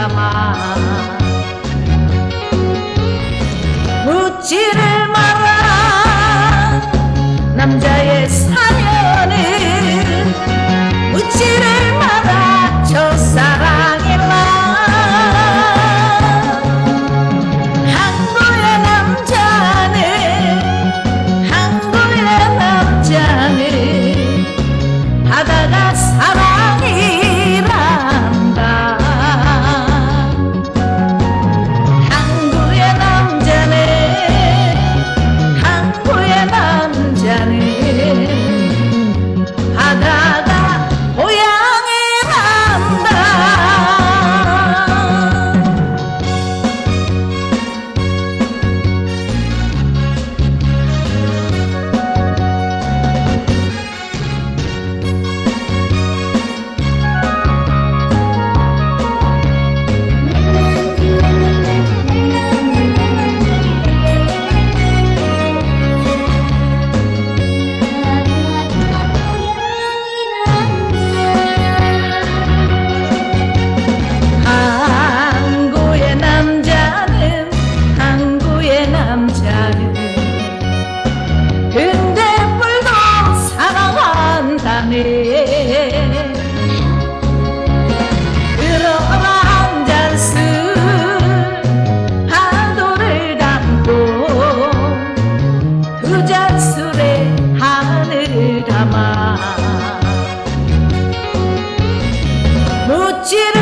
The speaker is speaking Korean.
derramar. Mutirei 두 잔술에 하늘을 담아. 묻지를